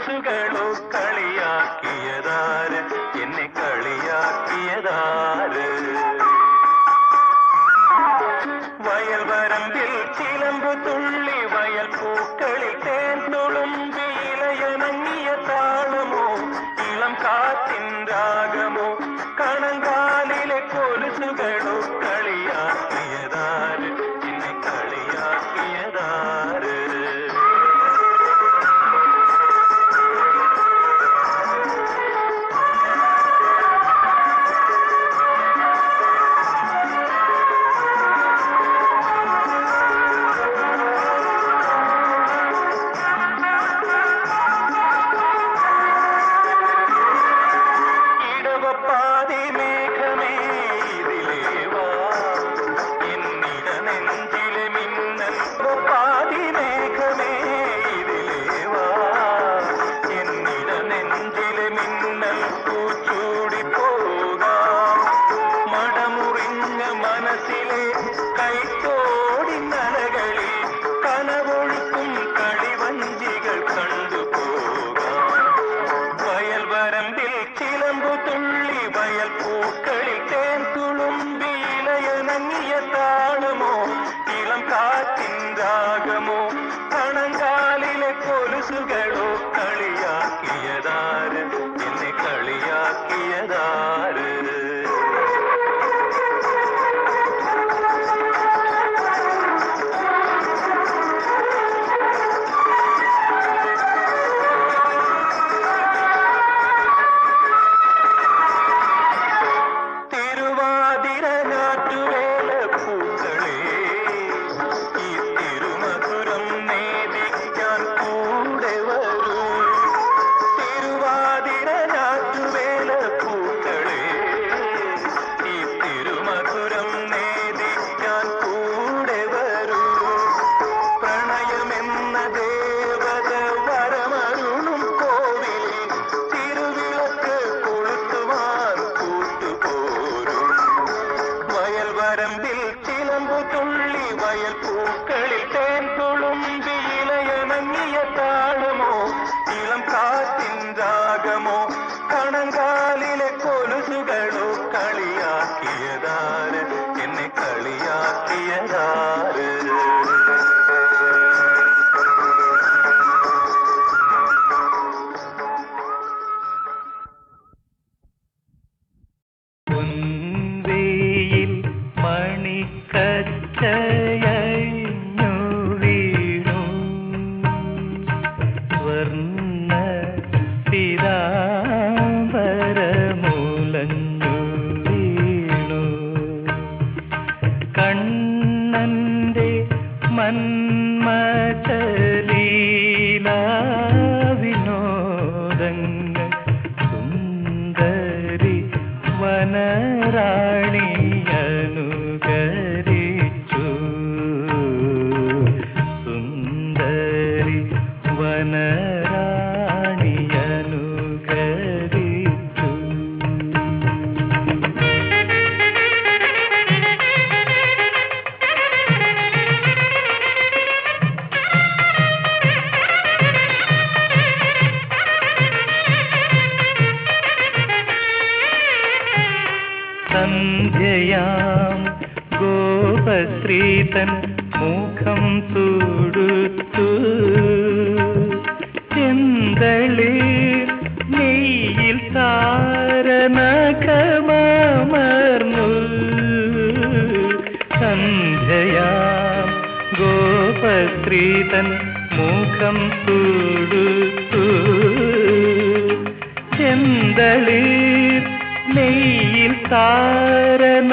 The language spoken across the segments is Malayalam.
മനസ്സുകളോ കളിയാക്കിയതാര്? എന്നെ കളിയാക്കി தன் மூகம் கொடுத்து செந்தளிர் நெய்யில் தாரண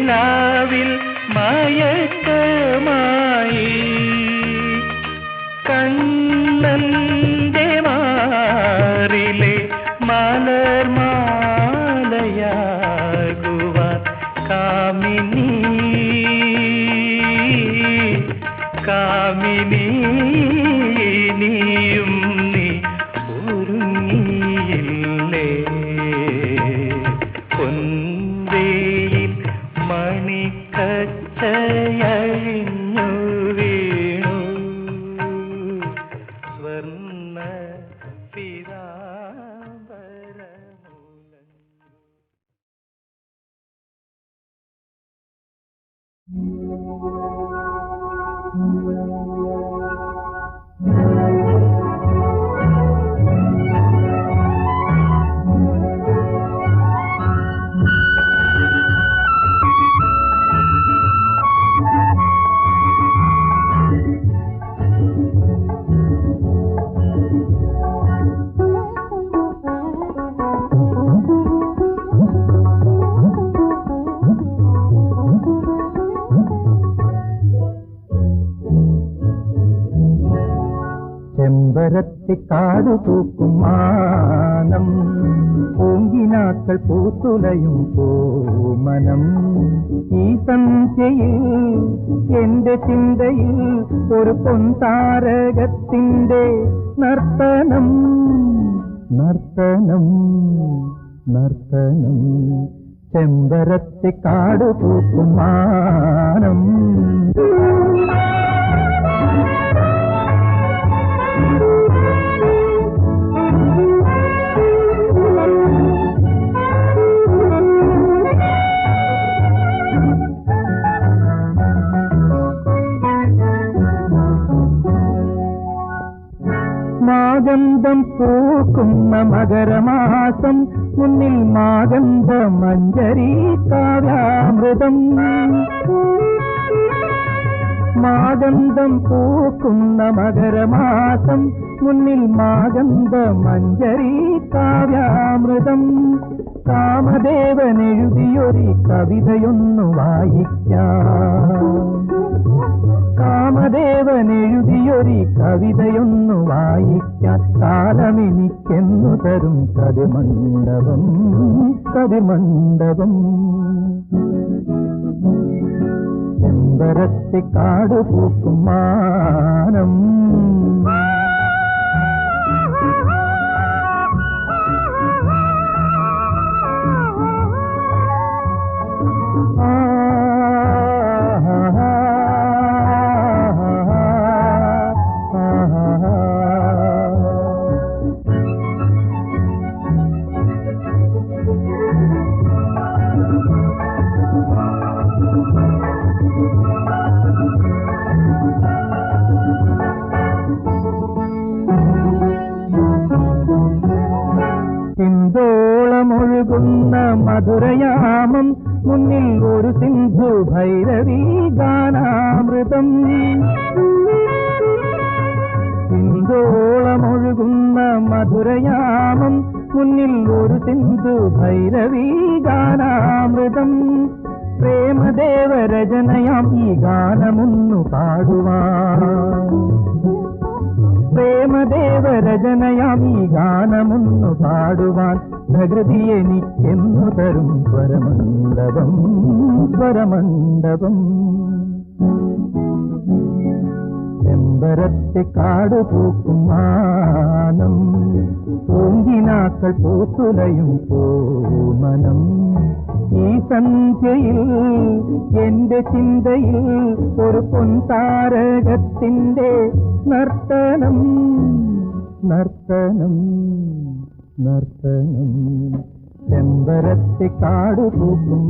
நிலாவில் மாய ചെമ്പരത്തിക്കാട് തൂക്കും മാനം. പൂങ്കിനാക്കൾ പൂത്തുലയും പൂമനം. ഈ സന്ധ്യയിൽ എന്റെ ചിന്തയിൽ ഒരു പൊൻതാരകത്തിന്റെ നർത്തനം. നർത്തനം നർത്തനം. ചെമ്പരത്തിക്കാട് തൂക്കും മാനം. പൂക്കുന്ന മകരമാസം മുന്നിൽ മാഗന്ധ മഞ്ജരി കാവ്യാമൃതം. മാഗന്ധം പൂക്കുന്ന മകരമാസം മുന്നിൽ മാഗന്ധ മഞ്ജരി കാവ്യാമൃതം. കാമദേവൻ എഴുതിയൊരു കവിതയൊന്നു വായിക്കാം. കാമദേവനെഴുതിയൊരു കവിതയൊന്നു വായിക്കാൻ കാലമെനിക്കെന്നു തരും കതിമണ്ഡപം കതിമണ്ഡപം. ചെമ്പരത്തിക്കാട് പൂക്കും മാനം. സിന്ധോളമൊഴുകുന്ന മധുരയാമം മുന്നിൽ ഒരു സിന്ധു ഭൈരവി ഗാനാമൃതം. സിന്ധോളമൊഴുകുന്ന മധുരയാമം മുന്നിൽ ഒരു സിന്ധു ഭൈരവി ഗാനാമൃതം. പ്രേമദേവരചനയാം ഈ ഗാനമൊന്നു പാടുവാൻ. പ്രേമദേവരചനയാം ഈ ഗാനമൊന്നു പാടുവാൻ. പ്രകൃതി എനിക്കെന്നു തരും സ്വരമണ്ഡപം സ്വരമണ്ഡപം ചെമ്പരത്തെ കാട് പൂക്കും മാനം പൂങ്കിനാക്കൾ പൂത്തുലയും പൂമനം. ഈ സന്ധ്യയിൽ എന്റെ ചിന്തയിൽ ഒരു പൊൻതാരകത്തിന്റെ നർത്തനം നർത്തനം. നർത്തനം. ചെമ്പരത്തി കാട് പൂക്കും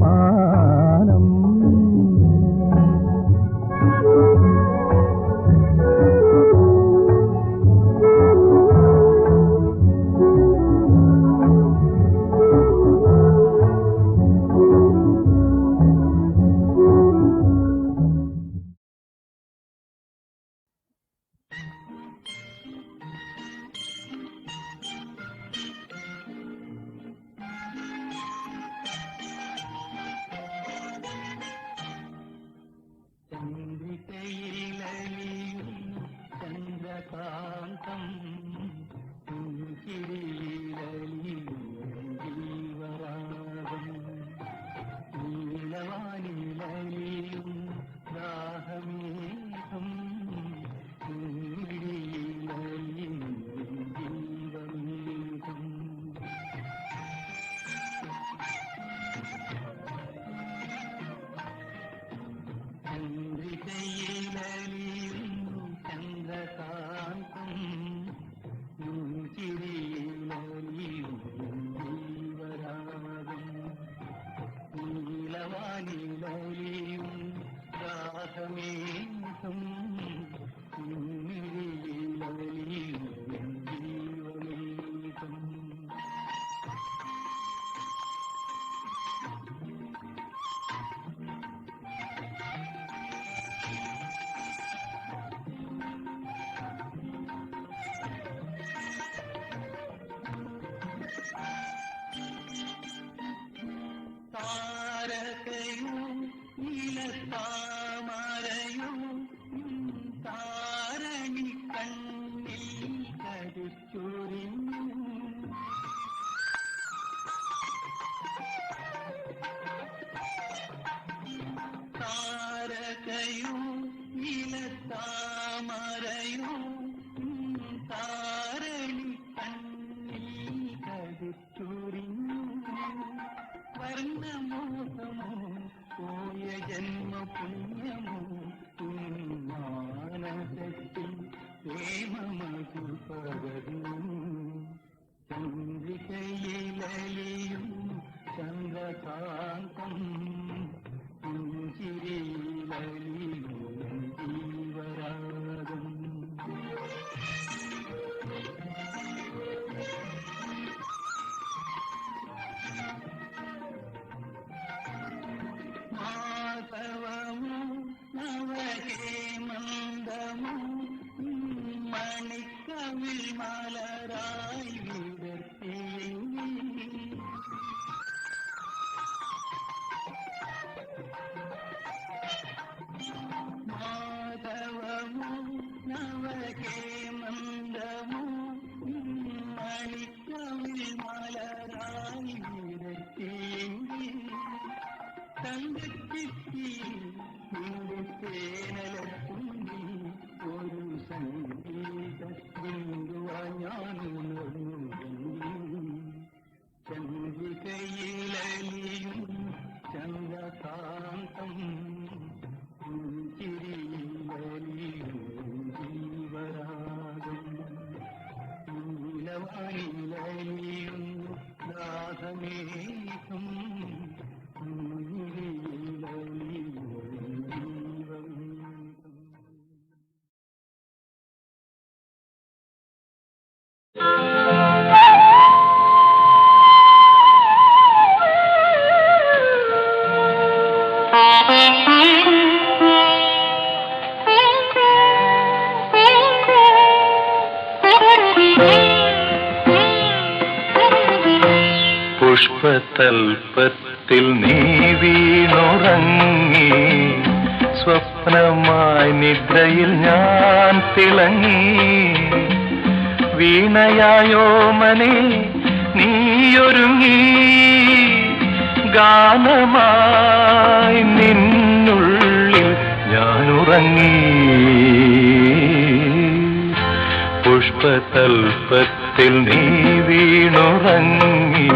വർണമോഹമോ പോയ ജന്മ പുണ്യമോ മാനസത്തിൽ പ്രേമമതു പകർന്നു ചന്ദ്രികയിലലിയും ചന്ദ്രകാന്തം പുഞ്ചിരിയിലലിയും மாலை വീണുറങ്ങി സ്വപ്നമായി നിദ്രയിൽ ഞാൻ തിളങ്ങി. വീണയായോ മനെ നീയൊരുങ്ങി. ഗാനമായി നിന്നുള്ളിൽ ഞാൻ ഉറങ്ങി പുഷ്പതൽപ്പത്തിൽ നീ വീണുറങ്ങി.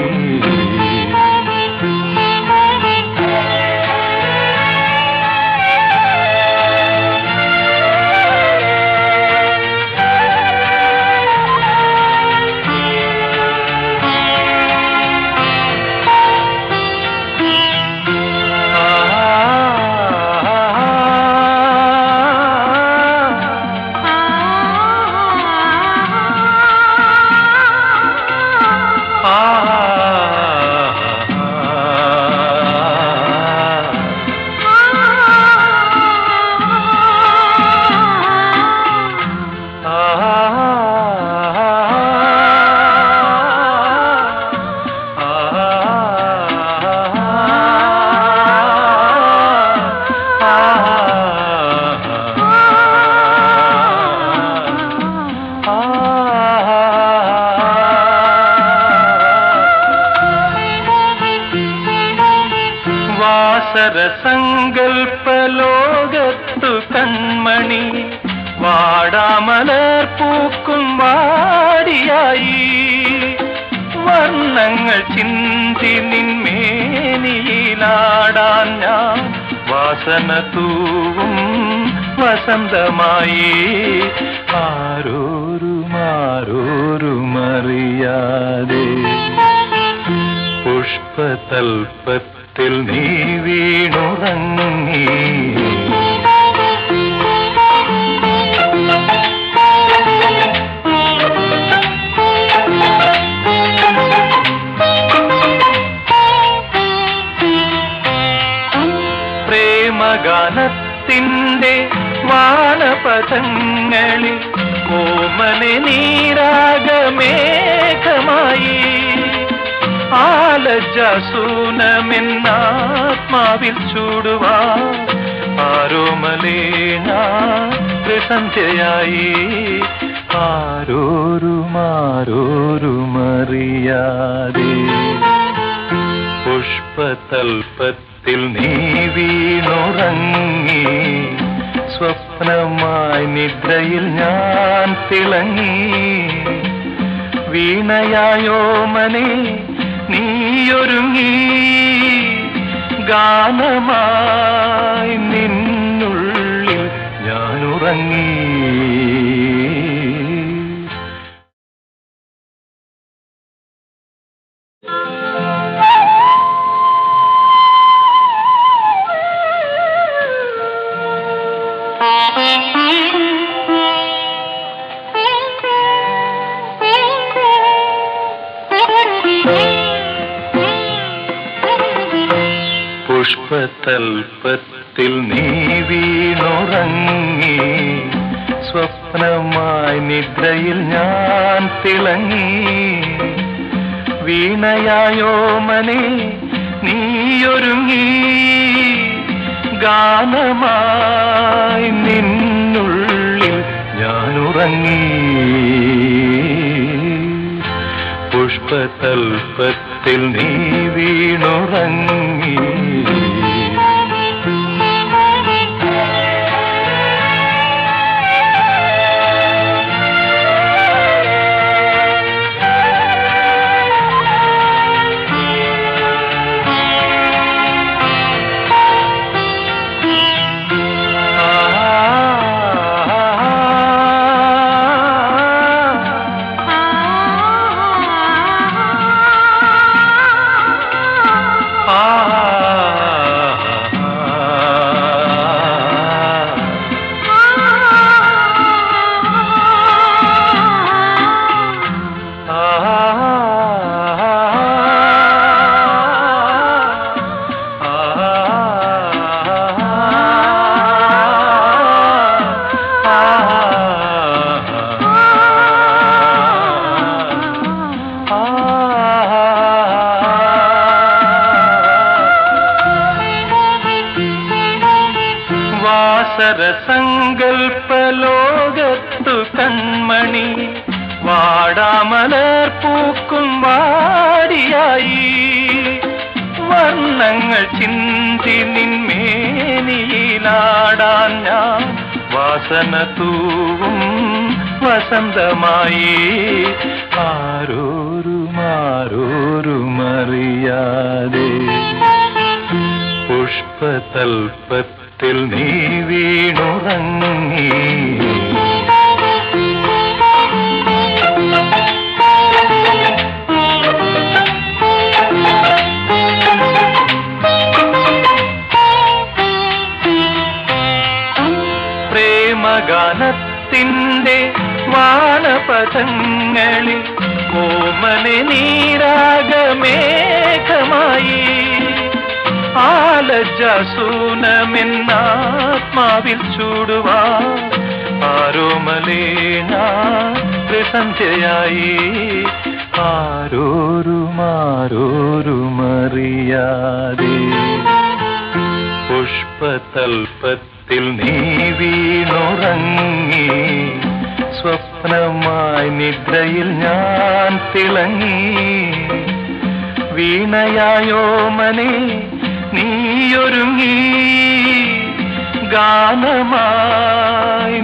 വാസര സങ്കൽപ്പ ലോകത്തു കൺമണി വാടാമലർ പൂക്കും വാടിയായി. വർണങ്ങൾ ചിന്തി നിന്മേനിയിലാടാൻ ഞാൻ വാസന തൂവും വസന്തമായി. ആരോരുമാരോരുമറിയാതെ പുഷ്പതൽപ്പത്തിൽ നീ വീണുറങ്ങി ആലജാസൂനമെന്നാത്മാവിൽ ചൂടുവാ ആരോമലേന സന്ധ്യയായി ആരോരുമാരോരുമറിയാതെ പുഷ്പതൽപത്തിൽ നീ വീണുറങ്ങി സ്വപ്നമായി നിദ്രയിൽ ഞാൻ തിളങ്ങി വീണയായോ മനെ നീയൊരുങ്ങി ഗാനമായി പുഷ്പതൽപ്പത്തിൽ നീ വീണുറങ്ങി സ്വപ്നമായി നിദ്രയിൽ ഞാൻ തിളങ്ങി. വീണയായോ മനെ നീയൊരുങ്ങി. ഗാനമായി നിന്നുള്ളിൽ ഞാനുറങ്ങി. പുഷ്പതൽപത്തിൽ നീ വീണുറങ്ങി വാസന തൂവും വസന്തമായി ആരോരും ആരോരുമറിയാതെ പുഷ്പതൽപ്പത്തിൽ നീ വീണുറങ്ങി പ്രേമഗാനത്തിന്റെ വാനപഥങ്ങളിൽ കോമനെ നീരാഗമേഘമായി ആലജസൂനമെന്നാത്മാവിൽ ചൂടുവാ ആരോമലേണ പ്രസന്ധയായി ആരോരുമാരോരുമറിയാതെ പുഷ്പതൽപ്പത്തിൽ നീ സ്വപ്നമായി നിദ്രയിൽ ഞാൻ തിളങ്ങി. വീണയായോ മനെ നീയൊരുങ്ങി. ഗാനമായി